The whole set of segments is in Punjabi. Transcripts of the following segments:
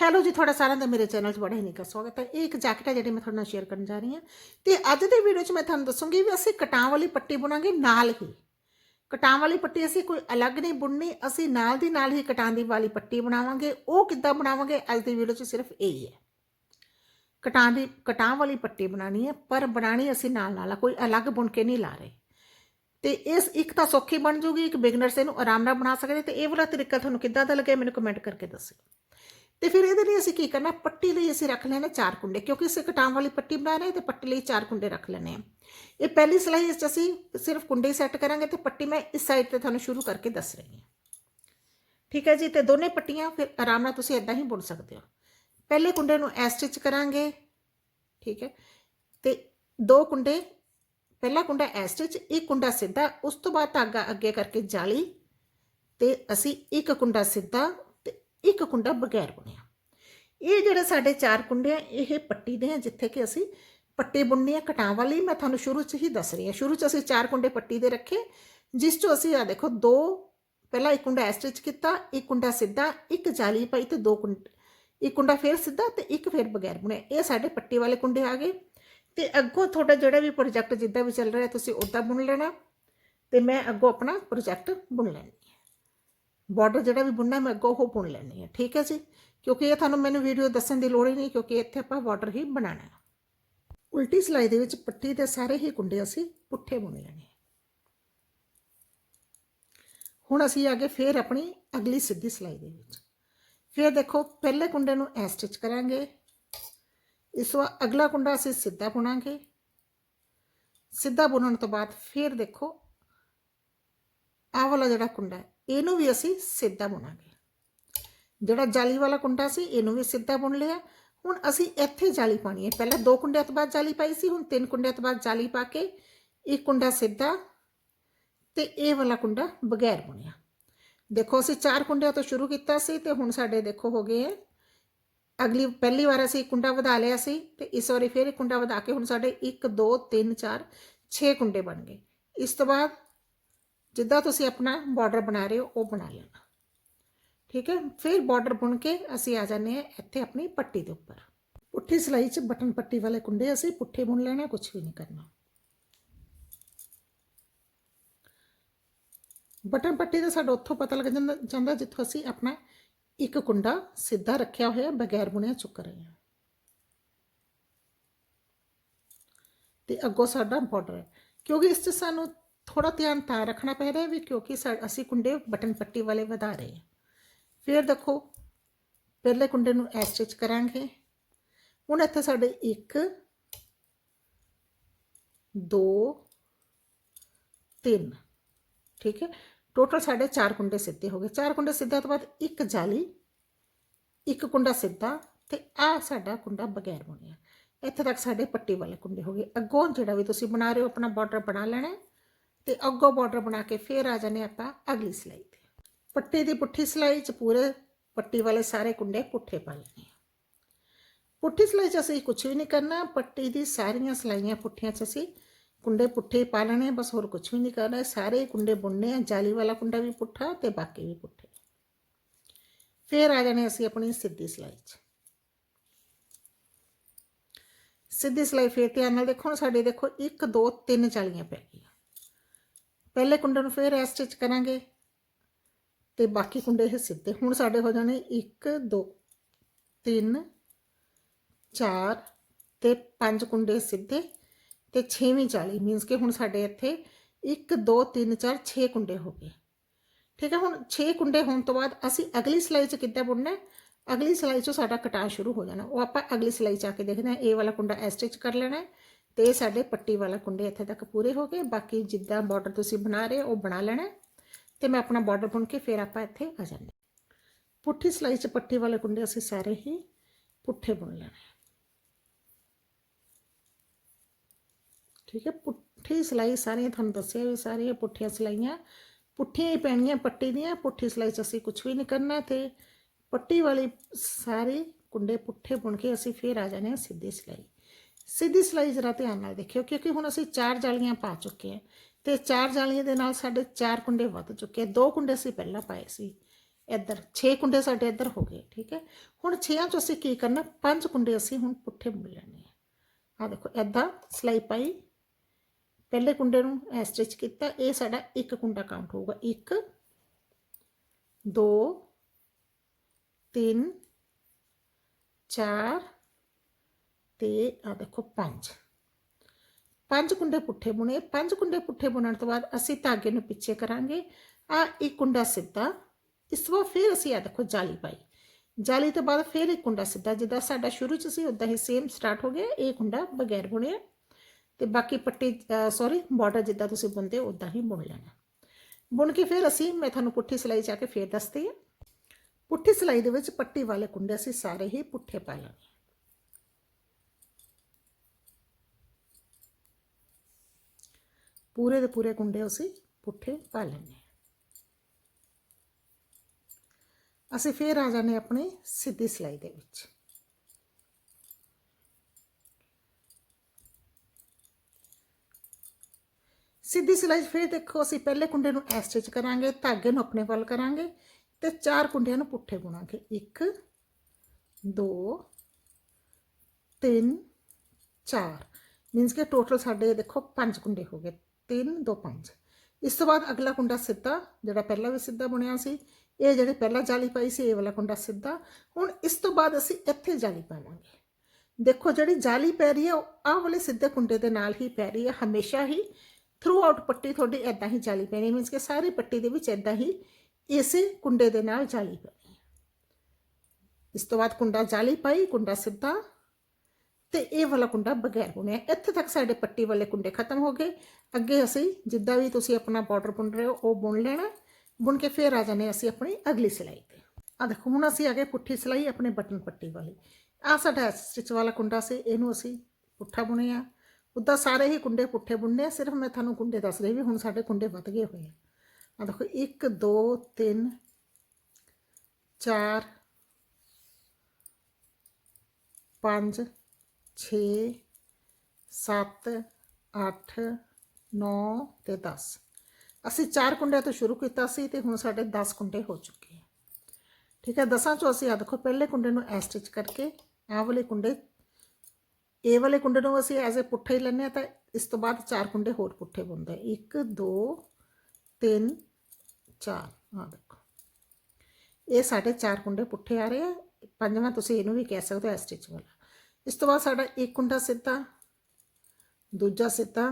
ਹੈਲੋ ਜੀ, ਤੁਹਾਡਾ ਸਾਰਿਆਂ ਦਾ ਮੇਰੇ ਚੈਨਲ 'ਚ ਬੜਾ ਹੀ ਨਿੱਘਾ ਸਵਾਗਤ ਹੈ। ਇਹ ਇੱਕ ਜੈਕਟ ਹੈ ਜਿਹੜੀ ਮੈਂ ਤੁਹਾਡੇ ਨਾਲ ਸ਼ੇਅਰ ਕਰਨ ਜਾ ਰਹੀ ਹਾਂ। ਤੇ ਅੱਜ ਦੇ ਵੀਡੀਓ 'ਚ ਮੈਂ ਤੁਹਾਨੂੰ ਦੱਸੂੰਗੀ ਵੀ ਅਸੀਂ ਕਟਾਂ ਵਾਲੀ ਪੱਟੀ ਬੁਣਾਂਗੇ ਨਾਲ ਹੀ। ਕਟਾਂ ਵਾਲੀ ਪੱਟੀ ਅਸੀਂ ਕੋਈ ਅਲੱਗ ਨਹੀਂ ਬੁਣਨੀ, ਅਸੀਂ ਨਾਲ ਦੀ ਨਾਲ ਹੀ ਕਟਾਂ ਦੀ ਵਾਲੀ ਪੱਟੀ ਬਣਾਵਾਂਗੇ। ਉਹ ਕਿੱਦਾਂ ਬਣਾਵਾਂਗੇ ਅੱਜ ਦੀ ਵੀਡੀਓ 'ਚ ਸਿਰਫ ਇਹ ਹੀ ਹੈ। ਕਟਾਂ ਦੀ, ਕਟਾਂ ਵਾਲੀ ਪੱਟੀ ਬਣਾਣੀ ਹੈ, ਪਰ ਬਣਾਣੀ ਅਸੀਂ ਨਾਲ ਨਾਲ ਕੋਈ ਅਲੱਗ ਬੁਣ ਕੇ ਨਹੀਂ ਲਾ ਰਹੇ। ਤੇ ਇਸ ਇੱਕ ਤਾਂ ਸੌਖੀ ਬਣ ਜੂਗੀ, ਇੱਕ ਬਿਗਨਰਸ ਇਹਨੂੰ ਆਰਾਮ ਨਾਲ ਬਣਾ ਸਕਦੇ ਤੇ ਇਹ ਵਾਲਾ ਤਰੀਕਾ ਤੁਹਾਨੂੰ ਕਿੱਦਾਂ ਦਾ ਲੱਗਿਆ ਮੈਨੂੰ ਕਮੈਂਟ ਕਰਕੇ ਦੱਸਿਓ। ਤੇ ਫਿਰ ਇਹਦੇ ਲਈ ਅਸੀਂ ਕੀ ਕਰਨਾ, ਪੱਟੀ ਲਈ ਅਸੀਂ ਰੱਖ ਲੈਣਾ ਚਾਰ ਕੁੰਡੇ, ਕਿਉਂਕਿ ਅਸੀਂ ਕਟਾਂ ਵਾਲੀ ਪੱਟੀ ਬਣਾ ਰਹੇ ਹਾਂ ਤੇ ਪੱਟੀ ਲਈ ਚਾਰ ਕੁੰਡੇ ਰੱਖ ਲੈਣੇ ਆ ਇਹ ਪਹਿਲੀ ਸਲਾਈ ਵਿੱਚ ਅਸੀਂ ਸਿਰਫ ਕੁੰਡੇ ਸੈੱਟ ਕਰਾਂਗੇ ਤੇ ਪੱਟੀ ਮੈਂ ਇਸ ਸਾਈਡ ਤੇ ਤੁਹਾਨੂੰ ਸ਼ੁਰੂ ਕਰਕੇ ਦੱਸ ਰਹੀ ਹਾਂ। ਠੀਕ ਹੈ ਜੀ, ਤੇ ਦੋਨੇ ਪੱਟੀਆਂ ਫਿਰ ਆਰਾਮ ਨਾਲ ਤੁਸੀਂ ਇਦਾਂ ਹੀ ਬੁਣ ਸਕਦੇ ਹੋ। ਪਹਿਲੇ ਕੁੰਡੇ ਨੂੰ ਐ ਸਟਿਚ ਕਰਾਂਗੇ, ਠੀਕ ਹੈ, ਤੇ ਦੋ ਕੁੰਡੇ, ਪਹਿਲਾ ਕੁੰਡਾ ਐ ਸਟਿਚ ਇੱਕ ਕੁੰਡਾ ਸਿੱਧਾ, ਉਸ ਤੋਂ ਬਾਅਦ ਧਾਗਾ ਅੱਗੇ ਕਰਕੇ ਜਾਲੀ, ਤੇ ਅਸੀਂ ਇੱਕ ਕੁੰਡਾ ਸਿੱਧਾ ਤੇ ਇੱਕ ਕੁੰਡਾ ਬਗੈਰ ਬੁਣਿਆ। ਇਹ ਜਿਹੜੇ ਸਾਡੇ ਚਾਰ ਕੁੰਡੇ ਆ, ਇਹ ਪੱਟੀ ਦੇ ਆ ਜਿੱਥੇ ਕਿ ਅਸੀਂ ਪੱਟੀ ਬੁਣਨੀ ਆ ਕਟਾਵਾਂ ਲਈ ਮੈਂ ਤੁਹਾਨੂੰ ਸ਼ੁਰੂ 'ਚ ਹੀ ਦੱਸ ਰਹੀ ਹਾਂ। ਸ਼ੁਰੂ 'ਚ ਅਸੀਂ ਚਾਰ ਕੁੰਡੇ ਪੱਟੀ ਦੇ ਰੱਖੇ, ਜਿਸ 'ਚੋਂ ਅਸੀਂ ਆ ਦੇਖੋ ਦੋ, ਪਹਿਲਾਂ ਇੱਕ ਕੁੰਡਾ ਸਟਿਚ ਕੀਤਾ, ਇੱਕ ਕੁੰਡਾ ਸਿੱਧਾ, ਇੱਕ ਜਾਲੀ ਪਾਈ ਤੇ ਦੋ ਕੁੰਡ, ਇੱਕ ਕੁੰਡਾ ਫੇਰ ਸਿੱਧਾ ਤੇ ਇੱਕ ਫੇਰ ਬਗੈਰ ਬੁਣਿਆ ਇਹ ਸਾਡੇ ਪੱਟੀ ਵਾਲੇ ਕੁੰਡੇ ਆ ਗਏ। ਤੇ ਅੱਗੋਂ ਤੁਹਾਡਾ ਜਿਹੜਾ ਵੀ ਪ੍ਰੋਜੈਕਟ ਜਿੱਦਾਂ ਵੀ ਚੱਲ ਰਿਹਾ, ਤੁਸੀਂ ਉਦਾਂ ਬੁਣ ਲੈਣਾ ਤੇ ਮੈਂ ਅੱਗੋਂ ਆਪਣਾ ਪ੍ਰੋਜੈਕਟ ਬੁਣ ਲੈਣਾ ਬਾਰਡਰ ਜਿਹੜਾ ਵੀ ਬੁਣਨਾ, ਮੈਂ ਅੱਗੋਂ ਉਹ ਬੁਣ ਲੈਣੀ ਹੈ। ਠੀਕ ਹੈ ਜੀ? ਕਿਉਂਕਿ ਇਹ ਤੁਹਾਨੂੰ ਮੈਨੂੰ ਵੀਡੀਓ ਦੱਸਣ ਦੀ ਲੋੜ ਹੀ ਨਹੀਂ, ਕਿਉਂਕਿ ਇੱਥੇ ਆਪਾਂ ਬਾਰਡਰ ਹੀ ਬਣਾਉਣਾ ਹੈ। ਉਲਟੀ ਸਲਾਈ ਦੇ ਵਿੱਚ ਪੱਟੀ ਦੇ ਸਾਰੇ ਹੀ ਕੁੰਡੇ ਅਸੀਂ ਪੁੱਠੇ ਬੁਣ ਲੈਣੇ ਹੁਣ ਅਸੀਂ ਅੱਗੇ ਫੇਰ ਆਪਣੀ ਅਗਲੀ ਸਿੱਧੀ ਸਲਾਈ ਦੇ ਵਿੱਚ। ਫਿਰ ਦੇਖੋ, ਪਹਿਲੇ ਕੁੰਡੇ ਨੂੰ ਐ ਸਟਿਚ ਕਰਾਂਗੇ। ਇਸ ਵਾਰ ਅਗਲਾ ਕੁੰਡਾ ਅਸੀਂ ਸਿੱਧਾ ਬੁਣਾਂਗੇ। ਸਿੱਧਾ ਬੁਣਨ ਤੋਂ ਬਾਅਦ ਫਿਰ ਦੇਖੋ ਆਹ ਵਾਲਾ ਜਿਹੜਾ ਕੁੰਡਾ ਹੈ, ਇਹਨੂੰ ਵੀ ਅਸੀਂ ਸਿੱਧਾ ਬੁਣਾਂਗੇ। ਜਿਹੜਾ ਜਾਲੀ ਵਾਲਾ ਕੁੰਡਾ ਸੀ, ਇਹਨੂੰ ਵੀ ਸਿੱਧਾ ਬੁਣ ਲਿਆ। ਹੁਣ ਅਸੀਂ ਇੱਥੇ ਜਾਲੀ ਪਾਣੀ ਹੈ। ਪਹਿਲਾਂ ਦੋ ਕੁੰਡਿਆਂ ਤੋਂ ਬਾਅਦ ਜਾਲੀ ਪਾਈ ਸੀ, ਹੁਣ ਤਿੰਨ ਕੁੰਡਿਆਂ ਤੋਂ ਬਾਅਦ ਜਾਲੀ ਪਾ ਕੇ ਇੱਕ ਕੁੰਡਾ ਸਿੱਧਾ ਤੇ ਇਹ ਵਾਲਾ ਕੁੰਡਾ ਬਗੈਰ ਬੁਣਿਆ। ਦੇਖੋ, ਅਸੀਂ ਚਾਰ ਕੁੰਡਿਆਂ ਤੋਂ ਸ਼ੁਰੂ ਕੀਤਾ ਸੀ ਤੇ ਹੁਣ ਸਾਡੇ ਦੇਖੋ ਹੋ ਗਏ ਹੈ। ਅਗਲੀ, ਪਹਿਲੀ ਵਾਰ ਅਸੀਂ ਕੁੰਡਾ ਵਧਾ ਲਿਆ ਸੀ ਤੇ ਇਸ ਵਾਰੀ ਫਿਰ ਕੁੰਡਾ ਵਧਾ ਕੇ ਹੁਣ ਸਾਡੇ 1 2 3 4 6 ਕੁੰਡੇ ਬਣ ਗਏ। ਇਸ ਤੋਂ ਬਾਅਦ ਜਿੱਦਾਂ ਤੁਸੀਂ ਆਪਣਾ ਬਾਰਡਰ ਬਣਾ ਰਹੇ ਹੋ, ਉਹ ਬਣਾ ਲੈਣਾ। ਠੀਕ ਹੈ? ਫਿਰ ਬਾਰਡਰ ਬੁਣ ਕੇ ਅਸੀਂ ਆ ਜਾਂਦੇ ਹਾਂ ਇੱਥੇ ਆਪਣੀ ਪੱਟੀ ਦੇ ਉੱਪਰ। ਪੁੱਠੀ ਸਿਲਾਈ 'ਚ ਬਟਨ ਪੱਟੀ ਵਾਲੇ ਕੁੰਡੇ ਅਸੀਂ ਪੁੱਠੇ ਬੁਣ ਲੈਣਾ ਕੁਝ ਵੀ ਨਹੀਂ ਕਰਨਾ। ਬਟਨ ਪੱਟੀ ਦਾ ਸਾਡਾ ਉੱਥੋਂ ਪਤਾ ਲੱਗ ਜਾਂਦਾ ਜਾਂਦਾ ਜਿੱਥੋਂ ਅਸੀਂ ਆਪਣਾ ਇੱਕ ਕੁੰਡਾ ਸਿੱਧਾ ਰੱਖਿਆ ਹੋਇਆ, ਬਗੈਰ ਬੁਣਿਆ ਚੁੱਕ ਰਹੇ ਹਾਂ। ਤੇ ਅੱਗੋਂ ਸਾਡਾ ਬਾਰਡਰ ਹੈ। ਕਿਉਂਕਿ ਇਸ 'ਚ ਸਾਨੂੰ ਥੋੜਾ ਧਿਆਨ ਤਾਂ ਰੱਖਣਾ ਪੈ ਰਿਹਾ ਵੀ ਕਿਉਂਕਿ ਸਾ- ਅਸੀਂ ਕੁੰਡੇ ਬਟਨ ਪੱਟੀ ਵਾਲੇ ਵਧਾ ਰਹੇ ਹਾਂ ਫਿਰ ਦੇਖੋ ਪਹਿਲੇ ਕੁੰਡੇ ਨੂੰ ਐ ਸਟਿਚ ਕਰਾਂਗੇ ਹੁਣ ਇੱਥੇ ਸਾਡੇ 1 2 3 ਠੀਕ ਹੈ ਟੋਟਲ ਸਾਡੇ 4 ਕੁੰਡੇ ਸਿੱਧੇ ਹੋ ਗਏ 4 ਕੁੰਡੇ ਸਿੱਧਾ ਤੋਂ ਬਾਅਦ ਇੱਕ ਜਾਲੀ ਇੱਕ ਕੁੰਡਾ ਸਿੱਧਾ ਤੇ ਆ ਸਾਡਾ ਕੁੰਡਾ ਬਗੈਰ ਬੁਣਿਆ ਇੱਥੇ ਤੱਕ ਸਾਡੇ ਪੱਟੀ ਵਾਲੇ ਕੁੰਡੇ ਹੋ ਗਏ ਅੱਗੋਂ ਜਿਹੜਾ ਵੀ ਤੁਸੀਂ ਬਣਾ ਰਹੇ ਹੋ ਆਪਣਾ ਬਾਰਡਰ ਬਣਾ ਲੈਣਾ ਤੇ ਅੱਗੋਂ ਬਾਰਡਰ ਬਣਾ ਕੇ ਫੇਰ ਆ ਜਾਣੇ ਆਪਾਂ ਅਗਲੀ ਸਿਲਾਈ ਤੇ। ਪੱਟੀ ਦੀ ਪੁੱਠੀ ਸਿਲਾਈ 'ਚ ਪੂਰੇ ਪੱਟੀ ਵਾਲੇ ਸਾਰੇ ਕੁੰਡੇ ਪੁੱਠੇ ਪਾ ਲੈਣੇ ਪੁੱਠੀ ਸਿਲਾਈ 'ਚ ਅਸੀਂ ਕੁਝ ਵੀ ਨਹੀਂ ਕਰਨਾ, ਪੱਟੀ ਦੀ ਸਾਰੀਆਂ ਸਿਲਾਈਆਂ ਪੁੱਠੀਆਂ 'ਚ ਅਸੀਂ ਕੁੰਡੇ ਪੁੱਠੇ ਪਾ ਲੈਣੇ ਬਸ ਹੋਰ ਕੁਝ ਵੀ ਨਹੀਂ ਕਰਨਾ। ਸਾਰੇ ਕੁੰਡੇ ਬੁਣਨੇ ਆ, ਜਾਲੀ ਵਾਲਾ ਕੁੰਡਾ ਵੀ ਪੁੱਠਾ ਤੇ ਬਾਕੀ ਵੀ ਪੁੱਠੇ। ਫੇਰ ਆ ਜਾਣੇ ਅਸੀਂ ਆਪਣੀ ਸਿੱਧੀ ਸਿਲਾਈ 'ਚ। ਸਿੱਧੀ ਸਿਲਾਈ ਫੇਰ ਧਿਆਨ ਨਾਲ ਦੇਖੋ, ਹੁਣ ਸਾਡੇ ਦੇਖੋ 1 2 3 ਚਾਲੀਆਂ ਪੈ ਪਹਿਲੇ ਕੁੰਡੇ ਨੂੰ ਫੇਰ ਐ ਸਟਿਚ ਕਰਾਂਗੇ। ਤੇ ਬਾਕੀ ਕੁੰਡੇ ਇਹ ਸਿੱਧੇ। ਹੁਣ ਸਾਡੇ ਹੋ ਜਾਣੇ 1 2 3 4 ਤੇ 5 ਕੁੰਡੇ ਸਿੱਧੇ ਤੇ 6ਵੀਂ ਜਾਲੀ ਮੀਨਸ ਕਿ ਹੁਣ ਸਾਡੇ ਇੱਥੇ 1 2 3 4 6 ਕੁੰਡੇ ਹੋ ਗਏ। ਠੀਕ ਹੈ, ਹੁਣ 6 ਕੁੰਡੇ ਹੋਣ ਤੋਂ ਬਾਅਦ ਅਸੀਂ ਅਗਲੀ ਸਿਲਾਈ 'ਚ ਕਿੱਦਾਂ ਬੁਣਨਾ ਅਗਲੀ ਸਿਲਾਈ 'ਚੋਂ ਸਾਡਾ ਕਟਾਅ ਸ਼ੁਰੂ ਹੋ ਜਾਣਾ। ਉਹ ਆਪਾਂ ਅਗਲੀ ਸਿਲਾਈ 'ਚ ਆ ਕੇ ਦੇਖਦੇ ਹਾਂ। ਇਹ ਵਾਲਾ ਕੁੰਡਾ ਐ ਸਟਿਚ ਕਰ ਲੈਣਾ ਹੈ। ਤੇ ਇਹ ਸਾਡੇ ਪੱਟੀ ਵਾਲਾ ਕੁੰਡੇ ਇੱਥੇ ਤੱਕ ਪੂਰੇ ਹੋ ਗਏ ਬਾਕੀ ਜਿੱਦਾਂ ਬਾਰਡਰ ਤੁਸੀਂ ਬਣਾ ਰਹੇ ਹੋ, ਉਹ ਬਣਾ ਲੈਣਾ ਹੈ। ਤੇ ਮੈਂ ਆਪਣਾ ਬਾਰਡਰ ਬੁਣ ਕੇ ਫਿਰ ਆਪਾਂ ਇੱਥੇ ਆ ਜਾਂਦੇ ਹਾਂ। ਪੁੱਠੀ ਸਲਾਈ 'ਚ ਪੱਟੀ ਵਾਲੇ ਕੁੰਡੇ ਅਸੀਂ ਸਾਰੇ ਹੀ ਪੁੱਠੇ ਬੁਣ ਲੈਣੇ ਹੈ। ਠੀਕ ਹੈ, ਪੁੱਠੀ ਸਲਾਈ ਸਾਰੀਆਂ ਤੁਹਾਨੂੰ ਦੱਸਿਆ ਵੀ ਸਾਰੀਆਂ ਪੁੱਠੀਆਂ ਸਲਾਈਆਂ ਪੁੱਠੀਆਂ ਹੀ ਪੈਣੀਆਂ ਪੱਟੀ ਦੀਆਂ, ਪੁੱਠੀ ਸਲਾਈ 'ਚ ਅਸੀਂ ਕੁਝ ਵੀ ਨਹੀਂ ਕਰਨਾ ਤੇ ਪੱਟੀ ਵਾਲੀ ਸਾਰੇ ਕੁੰਡੇ ਪੁੱਠੇ ਬੁਣ ਕੇ ਅਸੀਂ ਫੇਰ ਆ ਜਾਣੇ ਹਾਂ ਸਿੱਧੀ ਸਲਾਈ ਸਿੱਧੀ ਸਿਲਾਈ ਜਰਾ ਧਿਆਨ ਨਾਲ ਦੇਖਿਓ, ਕਿਉਂਕਿ ਹੁਣ ਅਸੀਂ ਚਾਰ ਜਾਲੀਆਂ ਪਾ ਚੁੱਕੇ ਹਾਂ ਤੇ ਚਾਰ ਜਾਲੀਆਂ ਦੇ ਨਾਲ ਸਾਡੇ ਚਾਰ ਕੁੰਡੇ ਵੱਧ ਚੁੱਕੇ ਦੋ ਕੁੰਡੇ ਅਸੀਂ ਪਹਿਲਾਂ ਪਾਏ ਸੀ, ਇੱਧਰ 6 ਕੁੰਡੇ ਸਾਡੇ ਇੱਧਰ ਹੋ ਗਏ, ਠੀਕ ਹੈ? ਹੁਣ 6ਾਂ ਚੋਂ ਅਸੀਂ ਕੀ ਕਰਨਾ, ਪੰਜ ਕੁੰਡੇ ਅਸੀਂ ਹੁਣ ਪੁੱਠੇ ਬੁਣ ਲੈਣੇ ਆ। ਆ ਦੇਖੋ ਐਦਾਂ ਸਿਲਾਈ ਪਾਈ, ਪਹਿਲੇ ਕੁੰਡੇ ਨੂੰ ਐ ਸਟਿਚ ਕੀਤਾ, ਇਹ ਸਾਡਾ ਇੱਕ ਕੁੰਡਾ ਕਾਊਂਟ ਹੋਊਗਾ 1 2 3 4 ਤੇ ਆ ਦੇਖੋ 5 ਪੰਜ ਕੁੰਡੇ ਪੁੱਠੇ ਬੁਣੇ। ਪੰਜ ਕੁੰਡੇ ਪੁੱਠੇ ਬੁਣਨ ਤੋਂ ਬਾਅਦ ਅਸੀਂ ਧਾਗੇ ਨੂੰ ਪਿੱਛੇ ਕਰਾਂਗੇ। ਆ ਇੱਕ ਕੁੰਡਾ ਸਿੱਧਾ। ਇਸ ਤੋਂ ਬਾਅਦ ਫਿਰ ਅਸੀਂ ਆ ਦੇਖੋ ਜਾਲੀ ਪਾਈ। ਜਾਲੀ ਤੋਂ ਬਾਅਦ ਫਿਰ ਇੱਕ ਕੁੰਡਾ ਸਿੱਧਾ। ਜਿੱਦਾਂ ਸਾਡਾ ਸ਼ੁਰੂ ਚ ਸੀ ਉਦਾਂ ਹੀ ਸੇਮ ਸਟਾਰਟ ਹੋ ਗਿਆ। ਇਹ ਕੁੰਡਾ ਬਗੈਰ ਬੁਣਿਆ। ਤੇ ਬਾਕੀ ਪੱਟੀ ਸੌਰੀ ਬਾਰਡਰ ਜਿੱਦਾਂ ਤੁਸੀਂ ਬੁਣਦੇ ਹੋ ਉਦਾਂ ਹੀ ਬੁਣ ਲੈਣਾ। ਬੁਣ ਕੇ ਫਿਰ ਅਸੀਂ, ਮੈਂ ਤੁਹਾਨੂੰ ਪੁੱਠੀ ਸਿਲਾਈ ਚਾ ਕੇ ਫੇਰ ਦੱਸਦੀ ਹਾਂ। ਪੁੱਠੀ ਸਿਲਾਈ ਦੇ ਵਿੱਚ ਪੱਟੀ ਵਾਲੇ ਕੁੰਡੇ ਅਸੀਂ ਸਾਰੇ ਹੀ ਪੁੱਠੇ ਪਾ ਲਾਂਗੇ। ਪੂਰੇ ਦੇ ਪੂਰੇ ਕੁੰਡੇ ਅਸੀਂ ਪੁੱਠੇ ਪਾ ਲੈਣੇ ਅਸੀਂ ਫੇਰ ਆ ਜਾਣੇ ਆਪਣੀ ਸਿੱਧੀ ਸਿਲਾਈ ਦੇ ਵਿੱਚ। ਸਿੱਧੀ ਸਿਲਾਈ 'ਚ ਫਿਰ ਦੇਖੋ ਅਸੀਂ ਪਹਿਲੇ ਕੁੰਡੇ ਨੂੰ ਐ ਸਟਿਚ ਕਰਾਂਗੇ, ਧਾਗੇ ਨੂੰ ਆਪਣੇ ਵੱਲ ਕਰਾਂਗੇ ਤੇ ਚਾਰ ਕੁੰਡਿਆਂ ਨੂੰ ਪੁੱਠੇ ਬੁਣਾਂਗੇ। 1 2 3 4 ਮੀਨਸ ਕਿ ਟੋਟਲ ਸਾਡੇ ਦੇਖੋ ਪੰਜ ਕੁੰਡੇ ਹੋ ਗਏ। 3 2 5 ਇਸ ਤੋਂ ਬਾਅਦ ਅਗਲਾ ਕੁੰਡਾ ਸਿੱਧਾ, ਜਿਹੜਾ ਪਹਿਲਾਂ ਵੀ ਸਿੱਧਾ ਬੁਣਿਆ ਸੀ, ਇਹ ਜਿਹੜੇ ਪਹਿਲਾਂ ਜਾਲੀ ਪਾਈ ਸੀ, ਇਹ ਵਾਲਾ ਕੁੰਡਾ ਸਿੱਧਾ। ਹੁਣ ਇਸ ਤੋਂ ਬਾਅਦ ਅਸੀਂ ਇੱਥੇ ਜਾਲੀ ਪਾਵਾਂਗੇ। ਦੇਖੋ ਜਿਹੜੀ ਜਾਲੀ ਪੈ ਰਹੀ ਹੈ, ਉਹ ਆਹ ਵਾਲੇ ਸਿੱਧੇ ਕੁੰਡੇ ਦੇ ਨਾਲ ਹੀ ਪੈ ਰਹੀ ਹੈ, ਹਮੇਸ਼ਾ ਹੀ। ਥਰੂ ਆਊਟ ਪੱਟੀ ਤੁਹਾਡੀ ਐਦਾਂ ਹੀ ਜਾਲੀ ਪੈਣੀ ਮੀਨਸ ਕਿ ਸਾਰੀ ਪੱਟੀ ਦੇ ਵਿੱਚ ਐਦਾਂ ਹੀ ਇਸੇ ਕੁੰਡੇ ਦੇ ਨਾਲ ਜਾਲੀ ਪੈਣੀ ਇਸ ਤੋਂ ਬਾਅਦ ਕੁੰਡਾ ਜਾਲੀ ਪਾਈ, ਕੁੰਡਾ ਸਿੱਧਾ। ਤੇ ਇਹ ਵਾਲਾ ਕੁੰਡਾ ਬਗੈਰ ਬੁਣਿਆ ਇੱਥੇ ਤੱਕ ਸਾਡੇ ਪੱਟੀ ਵਾਲੇ ਕੁੰਡੇ ਖਤਮ ਹੋ ਗਏ। ਅੱਗੇ ਅਸੀਂ ਜਿੱਦਾਂ ਵੀ ਤੁਸੀਂ ਆਪਣਾ ਬਾਰਡਰ ਬੁਣ ਰਹੇ ਹੋ, ਉਹ ਬੁਣ ਲੈਣਾ ਬੁਣ ਕੇ ਫੇਰ ਆ ਜਾਣੇ ਅਸੀਂ ਆਪਣੀ ਅਗਲੀ ਸਿਲਾਈ ਤੇ। ਆ ਦੇਖੋ, ਹੁਣ ਅਸੀਂ ਆ ਗਏ ਪੁੱਠੀ ਸਿਲਾਈ, ਆਪਣੇ ਬਟਨ ਪੱਟੀ ਵਾਲੀ। ਆ ਸਾਡਾ ਸਟਿਚ ਵਾਲਾ ਕੁੰਡਾ ਸੀ, ਇਹਨੂੰ ਅਸੀਂ ਪੁੱਠਾ ਬੁਣਿਆ। ਉੱਦਾਂ ਸਾਰੇ ਹੀ ਕੁੰਡੇ ਪੁੱਠੇ ਬੁਣਨੇ ਆ, ਸਿਰਫ ਮੈਂ ਤੁਹਾਨੂੰ ਕੁੰਡੇ ਦੱਸ ਰਹੀ ਵੀ ਹੁਣ ਸਾਡੇ ਕੁੰਡੇ ਵੱਧ ਗਏ ਹੋਏ ਆ। ਆ ਦੇਖੋ 1 2 3 4 5 6 7 8 9 ਤੇ 10 ਅਸੀਂ ਚਾਰ ਕੁੰਡਿਆਂ ਤੋਂ ਸ਼ੁਰੂ ਕੀਤਾ ਸੀ ਤੇ ਹੁਣ ਸਾਡੇ 10 ਕੁੰਡੇ ਹੋ ਚੁੱਕੇ ਆ। ਠੀਕ ਹੈ, ਦਸਾਂ ਚੋਂ ਅਸੀਂ ਆ ਦੇਖੋ, ਪਹਿਲੇ ਕੁੰਡੇ ਨੂੰ ਐ ਸਟਿਚ ਕਰਕੇ ਆਹ ਵਾਲੇ ਕੁੰਡੇ, ਇਹ ਵਾਲੇ ਕੁੰਡੇ ਨੂੰ ਅਸੀਂ ਐਜ਼ ਅ ਪੁੱਠੇ ਹੀ ਲੈਂਦੇ ਆ ਤਾਂ ਇਸ ਤੋਂ ਬਾਅਦ ਚਾਰ ਕੁੰਡੇ ਹੋਰ ਪੁੱਠੇ ਬੁਣਦੇ 1 2 3 4 ਆ ਦੇਖੋ। ਇਹ ਸਾਡੇ ਚਾਰ ਕੁੰਡੇ ਪੁੱਠੇ ਆ ਰਹੇ ਆ। ਪੰਜਵਾਂ ਤੁਸੀਂ ਇਹਨੂੰ ਵੀ ਕਹਿ ਸਕਦੇ ਹੋ ਸਟਿਚ ਵਾਲਾ। ਇਸ ਤੋਂ ਬਾਅਦ ਸਾਡਾ ਇੱਕ ਕੁੰਡਾ ਸਿੱਧਾ ਦੂਜਾ ਸਿੱਧਾ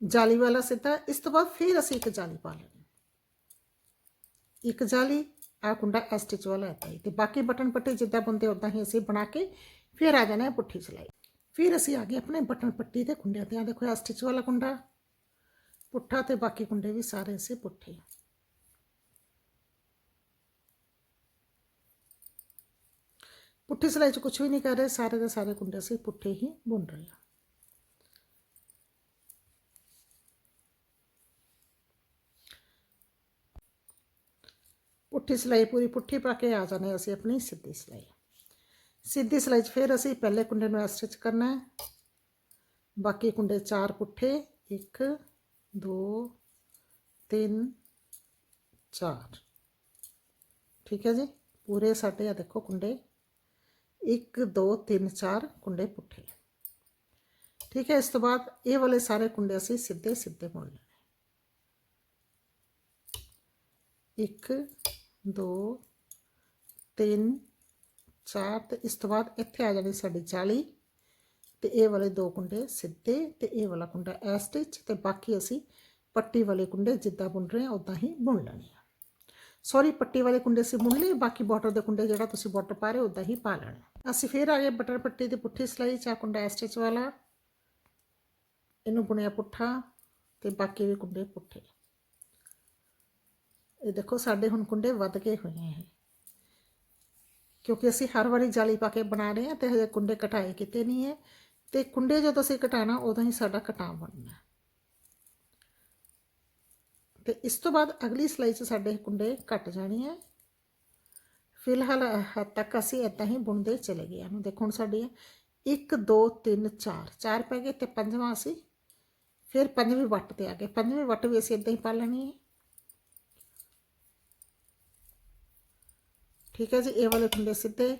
ਜਾਲੀ ਵਾਲਾ ਸਿੱਧਾ ਇਸ ਤੋਂ ਬਾਅਦ ਫਿਰ ਅਸੀਂ ਇੱਕ ਜਾਲੀ ਪਾ ਲੈਣੀ ਇੱਕ ਜਾਲੀ ਆ ਕੁੰਡਾ ਐ ਸਟਿਚ ਵਾਲਾ ਹੈ ਤੇ ਬਾਕੀ ਬਟਨ ਪੱਟੀ ਜਿੱਦਾਂ ਬੁੰਦੇ ਉਦਾਂ ਹੀ ਅਸੀਂ ਬਣਾ ਕੇ ਫਿਰ ਆ ਜਾਣਾ ਹੈ ਪੁੱਠੀ ਸਿਲਾਈ ਫਿਰ ਅਸੀਂ ਆ ਗਏ ਆਪਣੇ ਬਟਨ ਪੱਟੀ ਦੇ ਕੁੰਡਿਆਂ ਤੇ ਆ ਦੇਖੋ ਆ ਸਟਿਚ ਵਾਲਾ ਕੁੰਡਾ ਪੁੱਠਾ ਤੇ ਬਾਕੀ ਕੁੰਡੇ ਵੀ ਸਾਰੇ ਅਸੀਂ ਪੁੱਠੇ ਪੁੱਠੀ ਸਿਲਾਈ 'ਚ ਕੁਝ ਵੀ ਨਹੀਂ ਕਰ ਰਹੇ ਸਾਰੇ ਦੇ ਸਾਰੇ ਕੁੰਡੇ ਅਸੀਂ ਪੁੱਠੇ ਹੀ ਬੁਣ ਰਹੇ ਹਾਂ ਪੁੱਠੀ ਸਿਲਾਈ ਪੂਰੀ ਪੁੱਠੀ ਪਾ ਕੇ ਆ ਜਾਣੇ ਅਸੀਂ ਆਪਣੀ ਸਿੱਧੀ ਸਿਲਾਈ ਸਿੱਧੀ ਸਿਲਾਈ 'ਚ ਫਿਰ ਅਸੀਂ ਪਹਿਲੇ ਕੁੰਡੇ ਨੂੰ ਸਟਿਚ ਕਰਨਾ ਹੈ ਬਾਕੀ ਕੁੰਡੇ ਚਾਰ ਪੁੱਠੇ 1 2 3 4 ਠੀਕ ਹੈ ਜੀ ਪੂਰੇ ਸਾਡੇ ਆ ਦੇਖੋ ਕੁੰਡੇ 1 2 3 4 ਕੁੰਡੇ ਪੁੱਠੇ। ਠੀਕ ਹੈ, ਇਸ ਤੋਂ ਬਾਅਦ ਇਹ ਵਾਲੇ ਸਾਰੇ ਕੁੰਡੇ ਅਸੀਂ ਸਿੱਧੇ ਸਿੱਧੇ ਬੁਣ ਲੈਣੇ 1 2 3 4 ਤੇ ਇਸ ਤੋਂ ਬਾਅਦ ਇੱਥੇ ਆ ਜਾਣੀ ਸਾਡੀ 40 ਤੇ ਇਹ ਵਾਲੇ ਦੋ ਕੁੰਡੇ ਸਿੱਧੇ ਤੇ ਇਹ ਵਾਲਾ ਕੁੰਡਾ ਐ ਸਟਿਚ ਤੇ ਬਾਕੀ ਅਸੀਂ ਪੱਟੀ ਵਾਲੇ ਕੁੰਡੇ ਜਿੱਦਾਂ ਬੁਣ ਰਹੇ ਹਾਂ ਉਦਾਂ ਹੀ ਬੁਣ ਲੈਣੇ ਆ। ਸੌਰੀ ਪੱਟੀ ਵਾਲੇ ਕੁੰਡੇ ਸੀ ਬੁਣ ਲਏ, ਬਾਕੀ ਬਾਰਡਰ ਦੇ ਕੁੰਡੇ ਜਿਹੜਾ ਤੁਸੀਂ ਬਾਰਡਰ ਪਾ ਰਹੇ ਹੋ ਉਦਾਂ ਹੀ ਪਾ ਲੈਣਾ ਅਸੀਂ ਫਿਰ ਆ ਗਏ ਬਟਰ ਪੱਟੀ ਦੀ ਪੁੱਠੀ ਸਿਲਾਈ ਚਾ ਕੁੰਡਾ ਐ ਸਟਿਚ ਵਾਲਾ। ਇਹਨੂੰ ਬੁਣਿਆ ਪੁੱਠਾ ਤੇ ਬਾਕੀ ਵੀ ਕੁੰਡੇ ਪੁੱਠੇ। ਇਹ ਦੇਖੋ ਸਾਡੇ ਹੁਣ ਕੁੰਡੇ ਵੱਧ ਗਏ ਹੋਏ ਆ ਕਿਉਂਕਿ ਅਸੀਂ ਹਰ ਵਾਰੀ ਜਾਲੀ ਪਾ ਕੇ ਬਣਾ ਰਹੇ ਹਾਂ ਤੇ ਹਜੇ ਕੁੰਡੇ ਕਟਾਏ ਕਿਤੇ ਨਹੀਂ ਹੈ। ਤੇ ਕੁੰਡੇ ਜਦੋਂ ਅਸੀਂ ਕਟਾਣਾ, ਉਦੋਂ ਹੀ ਸਾਡਾ ਕਟਾਂ ਬਣਨਾ। ਤੇ ਇਸ ਤੋਂ ਬਾਅਦ ਅਗਲੀ ਸਲਾਈ 'ਚ ਸਾਡੇ ਕੁੰਡੇ ਕੱਟ ਜਾਣੇ ਆ। ਫਿਲਹਾਲ ਹੱਦ ਤੱਕ ਅਸੀਂ ਇਦਾਂ ਹੀ ਬੁਣਦੇ ਚਲੇ ਗਏ ਹਾਂ ਦੇਖੋ, ਹੁਣ ਸਾਡੀ 1 2 3 4 ਚਾਰ ਪੈ ਗਏ ਤੇ ਪੰਜਵਾਂ ਅਸੀਂ ਫਿਰ ਪੰਜਵੀਂ ਵੱਟ ਤੇ ਆ ਗਏ। ਪੰਜਵੀਂ ਵੱਟ ਵੀ ਅਸੀਂ ਇਦਾਂ ਹੀ ਪਾ ਲੈਣੀ ਹੈ। ਠੀਕ ਹੈ ਜੀ, ਇਹ ਵਾਲੇ ਕੁੰਡੇ ਸਿੱਧੇ।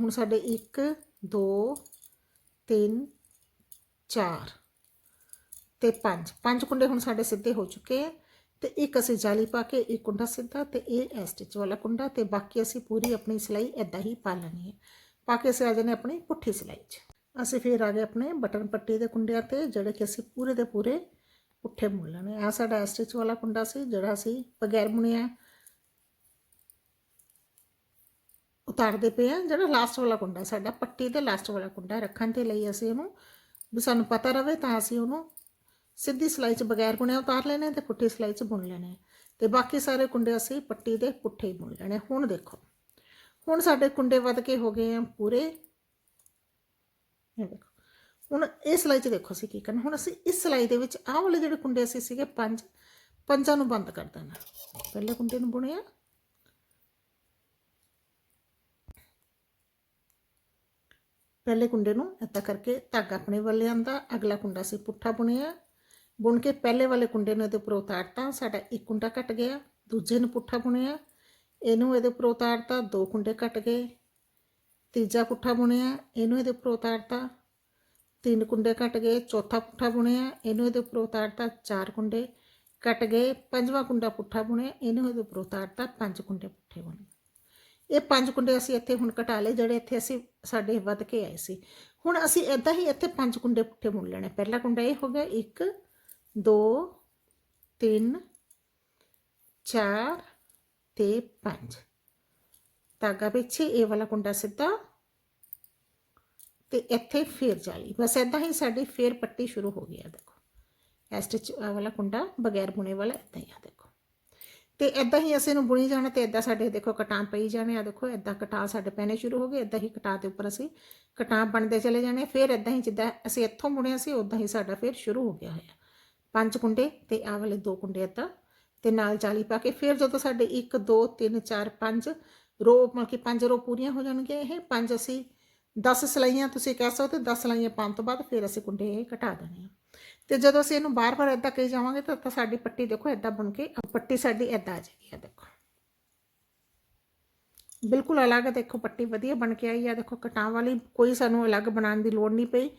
ਹੁਣ ਸਾਡੇ 1 2 3 4 ਤੇ 5 ਪੰਜ ਕੁੰਡੇ ਹੁਣ ਸਾਡੇ ਸਿੱਧੇ ਹੋ ਚੁੱਕੇ ਆ। ਤੇ ਇੱਕ ਅਸੀਂ ਜਾਲੀ ਪਾ ਕੇ ਇਹ ਕੁੰਡਾ ਸਿੱਧਾ ਤੇ ਇਹ ਸਟਿਚ ਵਾਲਾ ਕੁੰਡਾ ਤੇ ਬਾਕੀ ਅਸੀਂ ਪੂਰੀ ਆਪਣੀ ਸਿਲਾਈ ਇਦਾਂ ਹੀ ਪਾ ਲੈਣੀ ਹੈ। ਪਾ ਕੇ ਅਸੀਂ ਆ ਜਾਣੇ ਆਪਣੀ ਪੁੱਠੀ ਸਿਲਾਈ 'ਚ। ਅਸੀਂ ਫਿਰ ਆ ਗਏ ਆਪਣੇ ਬਟਨ ਪੱਟੀ ਦੇ ਕੁੰਡਿਆਂ ਤੇ, ਜਿਹੜੇ ਕਿ ਅਸੀਂ ਪੂਰੇ ਦੇ ਪੂਰੇ ਪੁੱਠੇ ਮੁੜ ਲੈਣੇ ਆ। ਸਾਡਾ ਸਟਿਚ ਵਾਲਾ ਕੁੰਡਾ ਸੀ, ਜਿਹੜਾ ਅਸੀਂ ਬਗੈਰ ਬੁਣਿਆ ਉਤਾਰਦੇ ਪਏ ਆ। ਜਿਹੜਾ ਲਾਸਟ ਵਾਲਾ ਕੁੰਡਾ, ਸਾਡਾ ਪੱਟੀ ਦੇ ਲਾਸਟ ਵਾਲਾ ਕੁੰਡਾ ਰੱਖਣ ਦੇ ਲਈ ਅਸੀਂ ਉਹਨੂੰ, ਵੀ ਸਾਨੂੰ ਪਤਾ ਰਵੇ ਤਾਂ ਅਸੀਂ ਉਹਨੂੰ ਸਿੱਧੀ ਸਿਲਾਈ 'ਚ ਬਗੈਰ ਬੁਣਿਆ ਉਤਾਰ ਲੈਣੇ ਤੇ ਪੁੱਠੀ ਸਿਲਾਈ 'ਚ ਬੁਣ ਲੈਣੇ ਤੇ ਬਾਕੀ ਸਾਰੇ ਕੁੰਡੇ ਅਸੀਂ ਪੱਟੀ ਦੇ ਪੁੱਠੇ ਹੀ ਬੁਣ ਲੈਣੇ। ਹੁਣ ਦੇਖੋ, ਹੁਣ ਸਾਡੇ ਕੁੰਡੇ ਵੱਧ ਕੇ ਹੋ ਗਏ ਆ ਪੂਰੇ। ਇਹ ਦੇਖੋ, ਹੁਣ ਇਹ ਸਿਲਾਈ 'ਚ ਦੇਖੋ ਅਸੀਂ ਕੀ ਕਰਨਾ। ਹੁਣ ਅਸੀਂ ਇਸ ਸਿਲਾਈ ਦੇ ਵਿੱਚ ਆਹ ਵਾਲੇ ਜਿਹੜੇ ਕੁੰਡੇ ਅਸੀਂ ਸੀਗੇ ਪੰਜ, ਪੰਜਾਂ ਨੂੰ ਬੰਦ ਕਰ ਦੇਣਾ। ਪਹਿਲੇ ਕੁੰਡੇ ਨੂੰ ਬੁਣਿਆ। ਪਹਿਲੇ ਕੁੰਡੇ ਨੂੰ ਇੱਦਾਂ ਕਰਕੇ ਧਾਗਾ ਆਪਣੇ ਵੱਲ ਆਂਦਾ ਅਗਲਾ ਕੁੰਡਾ ਸੀ ਪੁੱਠਾ ਬੁਣਿਆ। ਬੁਣ ਕੇ ਪਹਿਲੇ ਵਾਲੇ ਕੁੰਡੇ ਨੂੰ ਇਹਦੇ ਉੱਪਰ ਉਤਾਰਤਾ, ਸਾਡਾ ਇੱਕ ਕੁੰਡਾ ਕੱਟ ਗਿਆ, ਦੂਜੇ ਨੂੰ ਪੁੱਠਾ ਬੁਣਿਆ, ਇਹਨੂੰ ਇਹਦੇ ਉੱਪਰ ਉਤਾਰਤਾ, ਦੋ ਕੁੰਡੇ ਕੱਟ ਗਏ, ਤੀਜਾ ਪੁੱਠਾ ਬੁਣਿਆ, ਇਹਨੂੰ ਇਹਦੇ ਉੱਪਰ ਉਤਾਰਤਾ, ਤਿੰਨ ਕੁੰਡੇ ਕੱਟ ਗਏ, ਚੌਥਾ ਪੁੱਠਾ ਬੁਣਿਆ, ਇਹਨੂੰ ਇਹਦੇ ਉੱਪਰ ਉਤਾਰਤਾ, ਚਾਰ ਕੁੰਡੇ ਕੱਟ ਗਏ, ਪੰਜਵਾਂ ਕੁੰਡਾ ਪੁੱਠਾ ਬੁਣਿਆ, ਇਹਨੂੰ ਇਹਦੇ ਉੱਪਰ ਉਤਾਰਤਾ, ਪੰਜ ਕੁੰਡੇ ਪੁੱਠੇ ਬੁਣੇ। ਇਹ ਪੰਜ ਕੁੰਡੇ ਅਸੀਂ ਇੱਥੇ ਹੁਣ ਘਟਾ ਲਏ, ਜਿਹੜੇ ਇੱਥੇ ਅਸੀਂ ਸਾਡੇ ਵੱਧ ਕੇ ਆਏ ਸੀ। ਹੁਣ ਅਸੀਂ ਇਦਾਂ ਹੀ ਇੱਥੇ ਪੰਜ ਕੁੰਡੇ ਪੁੱਠੇ ਬੁਣ ਲੈਣੇ। ਪਹਿਲਾ ਕੁੰਡਾ ਇਹ ਹੋ ਗਿਆ 1 2 3 4 ਤੇ ਪੰਜ। ਧਾਗਾ ਪਿੱਛੇ ਇਹ ਵਾਲਾ ਕੁੰਡਾ ਸਿੱਧਾ ਤੇ ਇੱਥੇ ਫੇਰ ਜਾਲੀ। ਬਸ ਇਦਾਂ ਹੀ ਸਾਡੀ ਫੇਰ ਪੱਟੀ ਸ਼ੁਰੂ ਹੋ ਗਈ ਆ, ਦੇਖੋ। ਇਹ ਸਟਿਚ ਵਾਲਾ ਕੁੰਡਾ ਬਗੈਰ ਬੁਣੇ ਵਾਲਾ ਇਦਾਂ ਹੀ ਆ, ਦੇਖੋ। ਤੇ ਇਦਾਂ ਹੀ ਅਸੀਂ ਇਹਨੂੰ ਬੁਣੀ ਜਾਣਾ ਤੇ ਇਦਾਂ ਸਾਡੇ, ਦੇਖੋ, ਕਟਾਂ ਪਈ ਜਾਣੇ ਆ, ਦੇਖੋ। ਇਦਾਂ ਕਟਾਂ ਸਾਡੇ ਪੈਣੇ ਸ਼ੁਰੂ ਹੋ ਗਏ ਇਦਾਂ ਹੀ ਕਟਾਂ ਦੇ ਉੱਪਰ ਅਸੀਂ ਕਟਾਂ ਬਣਦੇ ਚਲੇ ਜਾਣੇ ਫਿਰ ਇਦਾਂ ਹੀ ਜਿੱਦਾਂ ਅਸੀਂ ਇੱਥੋਂ ਬੁਣਿਆ ਸੀ ਉਦਾਂ ਹੀ ਸਾਡਾ ਫਿਰ ਸ਼ੁਰੂ ਹੋ ਗਿਆ ਹੋਇਆ। ਪੰਜ ਕੁੰਡੇ ਤੇ ਆਹ ਵਾਲੇ ਦੋ ਕੁੰਡੇ ਇਦਾਂ ਤੇ ਨਾਲ ਜਾਲੀ ਪਾ ਕੇ ਫਿਰ ਜਦੋਂ ਸਾਡੇ 1 2 3 4 5 ਰੋ ਮਤਲਬ ਕਿ ਪੰਜ ਰੋ ਪੂਰੀਆਂ ਹੋ ਜਾਣਗੀਆਂ ਇਹ, ਪੰਜ ਅਸੀਂ 10 ਸਲਾਈਆਂ ਤੁਸੀਂ ਕਹਿ ਸਕਦੇ 10 ਸਲਾਈਆਂ ਪਾਉਣ ਤੋਂ ਬਾਅਦ ਫਿਰ ਅਸੀਂ ਕੁੰਡੇ ਇਹ ਘਟਾ ਦੇਣੇ ਆ। ਤੇ ਜਦੋਂ ਅਸੀਂ ਇਹਨੂੰ ਬਾਰ-ਬਾਰ ਇਦਾਂ ਕਰੀ ਜਾਵਾਂਗੇ ਤਾਂ ਸਾਡੀ ਪੱਟੀ ਦੇਖੋ ਇਦਾਂ ਬਣ ਕੇ ਪੱਟੀ ਸਾਡੀ ਇਦਾਂ ਆ ਜਾਏਗੀ ਆ ਦੇਖੋ। ਬਿਲਕੁਲ ਅਲੱਗ ਦੇਖੋ ਪੱਟੀ ਵਧੀਆ ਬਣ ਕੇ ਆਈ ਆ, ਦੇਖੋ ਕਟਾਂ ਵਾਲੀ ਕੋਈ ਸਾਨੂੰ ਅਲੱਗ ਬਣਾਉਣ ਦੀ ਲੋੜ ਨਹੀਂ ਪਈ,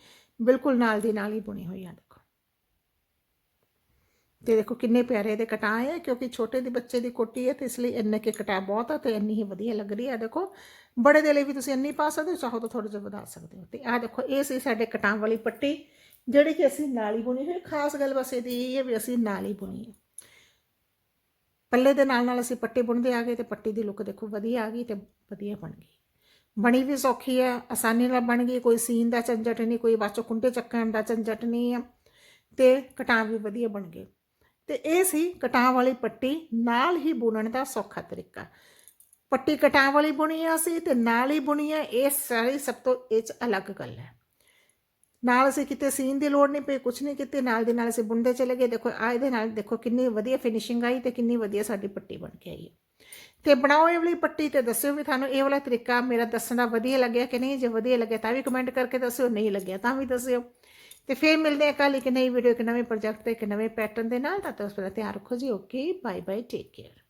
ਬਿਲਕੁਲ ਨਾਲ ਦੀ ਨਾਲ ਹੀ ਬੁਣੀ ਹੋਈ ਆ। ਤੇ ਦੇਖੋ ਕਿੰਨੇ ਪਿਆਰੇ ਇਹਦੇ ਕਟਾਂ ਹੈ ਕਿਉਂਕਿ ਛੋਟੇ ਦੇ ਬੱਚੇ ਦੀ ਕੋਟੀ ਹੈ ਤੇ ਇਸ ਲਈ ਇੰਨੇ ਕੇ ਕਟਾ ਬਹੁਤ ਆ ਤੇ ਇੰਨੀ ਹੀ ਵਧੀਆ ਲੱਗ ਰਹੀ ਹੈ ਦੇਖੋ, ਬੜੇ ਦੇ ਲਈ ਵੀ ਤੁਸੀਂ ਇੰਨੀ ਪਾ ਸਕਦੇ ਹੋ, ਚਾਹੋ ਤਾਂ ਥੋੜਾ ਜਿਹਾ ਵਧਾ ਸਕਦੇ ਹੋ। ਤੇ ਆਹ ਦੇਖੋ, ਇਹ ਸੀ ਸਾਡੇ ਕਟਾਂ ਵਾਲੀ ਪੱਟੀ, ਜਿਹੜੀ ਕਿ ਅਸੀਂ ਨਾਲ ਹੀ ਬੁਣੀ ਹੋਈ। ਖਾਸ ਗੱਲ ਬਸ ਇਹਦੀ ਇਹ ਹੈ ਵੀ ਅਸੀਂ ਨਾਲ ਹੀ ਬੁਣੀ ਹੈ ਪੱਲੇ ਦੇ ਨਾਲ ਨਾਲ ਅਸੀਂ ਪੱਟੀ ਬੁਣਦੇ ਆ ਗਏ ਤੇ ਪੱਟੀ ਦੀ ਲੁੱਕ ਦੇਖੋ ਵਧੀਆ ਆ ਗਈ ਤੇ ਵਧੀਆ ਬਣ ਗਈ। ਬਣੀ ਵੀ ਸੌਖੀ ਹੈ ਆਸਾਨੀ ਨਾਲ ਬਣ ਗਈ, ਕੋਈ ਸੀਨ ਦਾ ਝੰਜਟ ਨਹੀਂ, ਕੋਈ ਬਾਚੋ ਕੁੰਡੇ ਚੱਕਣ ਦਾ ਝੰਜਟ ਨਹੀਂ ਹੈ ਤੇ ਕਟਾਂ ਵੀ ਵਧੀਆ ਬਣ ਗਏ। ਤੇ ਇਹ ਸੀ ਕਟਾਂ ਵਾਲੀ ਪੱਟੀ, ਨਾਲ ਹੀ ਬੁਣਨ ਦਾ ਸੌਖਾ ਤਰੀਕਾ। ਪੱਟੀ ਕਟਾਂ ਵਾਲੀ ਬੁਣੀ ਆ ਸੀ ਤੇ ਨਾਲ ਹੀ ਬੁਣੀ ਹੈ ਇਹ ਸਾਰੀ ਸਭ ਤੋਂ ਇਹ 'ਚ ਅਲੱਗ ਗੱਲ ਹੈ। ਨਾਲ ਅਸੀਂ ਕਿਤੇ ਸੀਨ ਦੀ ਲੋੜ ਨਹੀਂ ਪਈ ਕੁਝ ਨਹੀਂ ਕੀਤੇ, ਨਾਲ ਦੇ ਨਾਲ ਅਸੀਂ ਬੁਣਦੇ ਚਲੇ ਗਏ। ਦੇਖੋ ਆ ਇਹਦੇ ਨਾਲ ਦੇਖੋ ਕਿੰਨੀ ਵਧੀਆ ਫਿਨਿਸ਼ਿੰਗ ਆਈ ਤੇ ਕਿੰਨੀ ਵਧੀਆ ਸਾਡੀ ਪੱਟੀ ਬਣ ਕੇ ਆਈ। ਹੈ ਤੇ ਬਣਾਓ ਇਹ ਵਾਲੀ ਪੱਟੀ ਤੇ ਦੱਸਿਓ ਵੀ ਤੁਹਾਨੂੰ ਇਹ ਵਾਲਾ ਤਰੀਕਾ ਮੇਰਾ ਦੱਸਣਾ ਵਧੀਆ ਲੱਗਿਆ ਕਿ ਨਹੀਂ? ਜੇ ਵਧੀਆ ਲੱਗਿਆ ਤਾਂ ਵੀ ਕਮੈਂਟ ਕਰਕੇ ਦੱਸਿਓ, ਨਹੀਂ ਲੱਗਿਆ ਤਾਂ ਵੀ ਦੱਸਿਓ। ਤੇ ਫਿਰ ਮਿਲਦੇ ਹਾਂ ਕੱਲ੍ਹ ਇੱਕ ਨਈ ਵੀਡੀਓ ਇੱਕ ਨਵੇਂ ਪ੍ਰੋਜੈਕਟ ਤੇ, ਇੱਕ ਨਵੇਂ ਪੈਟਰਨ ਦੇ ਨਾਲ ਤਾਂ ਤੱਕ ਉਸ ਦਾ ਧਿਆਨ ਰੱਖੋ ਜੀ okay bye bye take care